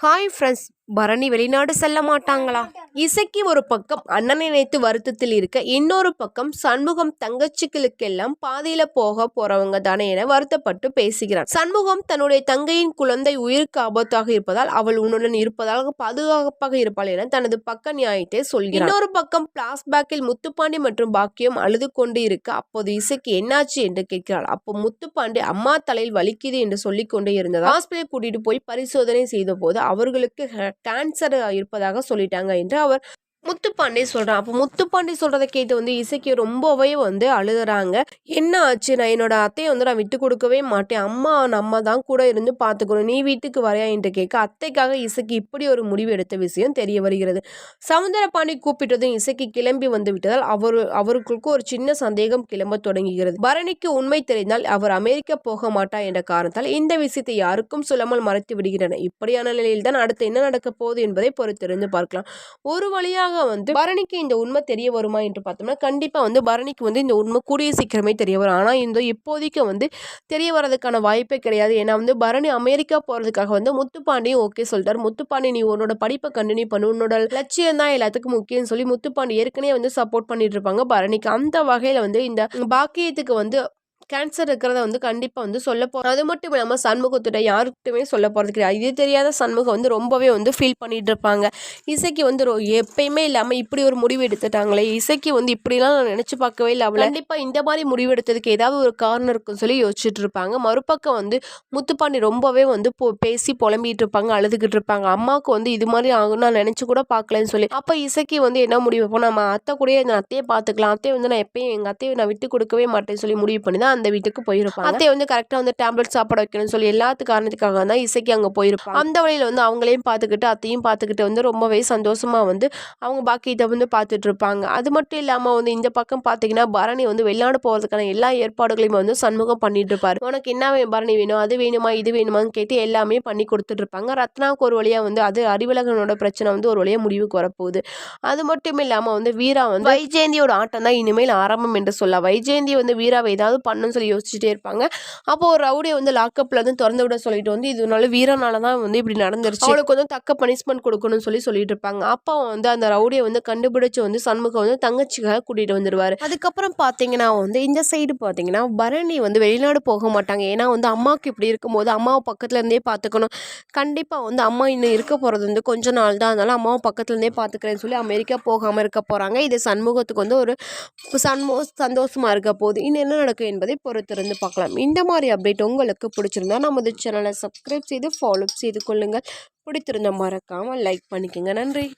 Hi friends Bharani வெளிநாடு செல்ல மாட்டாங்களா? இசைக்கு ஒரு பக்கம் அண்ணனை நினைத்து வருத்தத்தில் இருக்க இன்னொரு பக்கம் சண்முகம் தங்கச்சிகளுக்கெல்லாம் பாதையில போக போறவங்க தானே என வருத்தப்பட்டு பேசுகிறான். சண்முகம் தன்னுடைய தங்கையின் குழந்தை உயிருக்கு ஆபத்தாக இருப்பதால் அவள் உன்னுடன் இருப்பதால் பாதுகாப்பாக இருப்பாள் என தனது பக்க நியாயத்தை சொல்கிறார் இன்னொரு பக்கம் பிளாஸ்பேக்கில் முத்துப்பாண்டி மற்றும் பாக்கியம் அழுது கொண்டு இருக்க அப்போது இசைக்கு என்னாச்சு என்று கேட்கிறாள். அப்போ முத்துப்பாண்டி அம்மா தலையில் வலிக்குது என்று சொல்லிக் கொண்டே இருந்தது ஹாஸ்பிட்டல் கூட்டிட்டு போய் பரிசோதனை செய்த போது அவர்களுக்கு கேன்சர் இருப்பதாக சொல்லிட்டாங்க என்று அவர் முத்துப்பாண்டே சொல்கிறான் அப்போ முத்துப்பாண்டே சொல்கிறத கேட்டு வந்து இசைக்கு ரொம்பவே வந்து அழுகுறாங்க. என்ன ஆச்சு? நான் என்னோட அத்தையை வந்து நான் விட்டு கொடுக்கவே மாட்டேன். அம்மா நம்ம தான் கூட இருந்து பார்த்துக்கணும் நீ வீட்டுக்கு வரையா? என்று கேட்க அத்தைக்காக இசைக்கு இப்படி ஒரு முடிவு எடுத்த விஷயம் தெரிய வருகிறது. சமுத்திரபாண்டி கூப்பிட்டதும் இசைக்கு கிளம்பி வந்து விட்டதால் அவர் அவர்களுக்கு ஒரு சின்ன சந்தேகம் கிளம்ப தொடங்குகிறது. பரணிக்கு உண்மை தெரிந்தால் அவர் அமெரிக்கா போக மாட்டார் என்ற காரணத்தால் இந்த விஷயத்தை யாருக்கும் சொல்லாமல் மறைத்து விடுகின்றன இப்படியான நிலையில் தான் அடுத்து என்ன நடக்க போகுது என்பதை பொறுத்திருந்து பார்க்கலாம். ஒரு வழியாக வந்து பரணிக்கு இந்த உண்மை தெரிய வருமா என்று பார்த்தோம்னா கண்டிப்பாக வந்து பரணிக்கு வந்து இந்த உண்மை கூடிய சீக்கிரமே தெரிய வரும். ஆனால் இந்த இப்போதைக்கு வந்து தெரிய வரதுக்கான வாய்ப்பே கிடையாது. ஏன்னா வந்து பரணி அமெரிக்கா போகிறதுக்காக வந்து முத்துப்பாண்டியும் ஓகே சொல்லிட்டார். முத்துப்பாண்டி நீ உன்னோட படிப்பை கண்டினியூ பண்ணு. உன்னோட லட்சியம் தான் எல்லாத்துக்கும் முக்கியம்னு சொல்லி முத்துப்பாண்டி ஏற்கனவே வந்து சப்போர்ட் பண்ணிட்டு இருப்பாங்க பரணிக்கு. அந்த வகையில் வந்து இந்த பாக்கியத்துக்கு வந்து கேன்சர் இருக்கிறத வந்து கண்டிப்பாக வந்து சொல்ல போகிறோம் அது மட்டும் இல்லாமல் சண்முகத்திட்ட யாருக்கிட்டுமே சொல்ல போகிறது கிடையாது. இது தெரியாத சண்முகம் வந்து ரொம்பவே வந்து ஃபீல் பண்ணிகிட்டு இருப்பாங்க இசைக்கு வந்து ரொ- எப்பயுமே இல்லாமல் இப்படி ஒரு முடிவு எடுத்துட்டாங்களே இசைக்கு வந்து இப்படிலாம் நான் நினச்சி பார்க்கவே இல்லை. அவள் கண்டிப்பாக இந்த மாதிரி முடிவு எடுத்ததுக்கு ஏதாவது ஒரு காரணம் இருக்குன்னு சொல்லி யோசிச்சுட்டு இருப்பாங்க. மறுபக்கம் வந்து முத்துப்பாண்டி ரொம்பவே வந்து போ பேசி புலம்பிட்டு இருப்பாங்க அழுதுகிட்டு இருப்பாங்க அம்மாவுக்கு வந்து இது மாதிரி ஆகும் நான் நினச்சி கூட பார்க்கலன்னு சொல்லி. அப்போ இசைக்கு வந்து என்ன முடிவு இப்போ நம்ம அத்தை கூடயே இந்த அத்தையை பார்த்துக்கலாம். அத்தையை வந்து நான் எப்பயும் எங்கள் அத்தையை நான் விட்டு கொடுக்கவே மாட்டேன்னு சொல்லி முடிவு பண்ணி தான் அந்த வீட்டுக்கு போயிருப்பாங்க. அத்தையை வந்து கரெக்டாக வந்து டேப்லெட் சாப்பாடு வைக்கணும்னு சொல்லி எல்லாத்து காரணத்துக்காக தான் இசைக்கு அங்கே போயிருப்பாங்க. அந்த வழியில் வந்து அவங்களையும் பார்த்துக்கிட்டு அத்தையும் பார்த்துக்கிட்டு வந்து ரொம்பவே சந்தோஷமாக வந்து அவங்க பாக்கியத்தை வந்து பார்த்துட்டு இருப்பாங்க. அது மட்டும் இல்லாமல் வந்து இந்த பக்கம் பார்த்தீங்கன்னா பரணி வந்து வெளிநாடு போகிறதுக்கான எல்லா ஏற்பாடுகளையும் வந்து சண்முகம் பண்ணிட்டு இருப்பாரு. உனக்கு என்ன பரணி வேணும் அது வேணுமா இது வேணுமான்னு கேட்டு எல்லாமே பண்ணி கொடுத்துட்டு இருப்பாங்க. ரத்னாவுக்கு ஒரு வழியாக வந்து அது அறிவழகனோட பிரச்சனை வந்து ஒரு வழியாக முடிவுக்கு வரப்போகுது. அது மட்டும் இல்லாமல் வந்து வீரா வந்து வைஜெயந்தியோட ஆட்டம் தான் இனிமேல் ஆரம்பம் என்று சொல்லலாம். வைஜெயந்தி வந்து வீராவை ஏதாவது பண்ணணும்னு சொல்லி யோசிச்சுட்டே இருப்பாங்க. அப்போ ஒரு ரவுடியை வந்து லாக்கப்பில் வந்து திறந்து விட சொல்லிட்டு வந்து இதனால வீரனால தான் வந்து இப்படி நடந்துருச்சு. அவளுக்கு வந்து தக்க பனிஷ்மெண்ட் கொடுக்கணும்னு சொல்லி சொல்லிட்டு இருப்பாங்க. அப்போ வந்து அந்த ரவுடியை வந்து கண்டுபிடிச்சு வந்து சண்முகம் வந்து தங்கச்சிக்காக கூட்டிட்டு வந்துடுவாரு அதுக்கப்புறம் பார்த்தீங்கன்னா வந்து இந்த சைடு பார்த்தீங்கன்னா பரணி வந்து வெளிநாடு போக மாட்டாங்க. ஏன்னா வந்து அம்மாவுக்கு இப்படி இருக்கும்போது அம்மாவை பக்கத்துல இருந்தே பார்த்துக்கணும் கண்டிப்பாக வந்து அம்மா இன்னும் இருக்க போகிறது வந்து கொஞ்ச நாள் தான். அதனால அம்மாவை பக்கத்துல இருந்தே பார்த்துக்கிறேன்னு சொல்லி அமெரிக்கா போகாமல் இருக்க போகிறாங்க இது சண்முகத்துக்கு வந்து ஒரு சண்மோ சந்தோஷமாக இருக்க போகுது. இன்னும் என்ன நடக்கும் என்பதை பொறுத்திருந்து பார்க்கலாம். இந்த மாதிரி அப்டேட் உங்களுக்கு பிடிச்சிருந்தா நமது சேனலை சப்ஸ்கிரைப் செய்து ஃபாலோ செய்து கொள்ளுங்கள். பிடித்திருந்த மறக்காமல் லைக் பண்ணிக்கோங்க. நன்றி.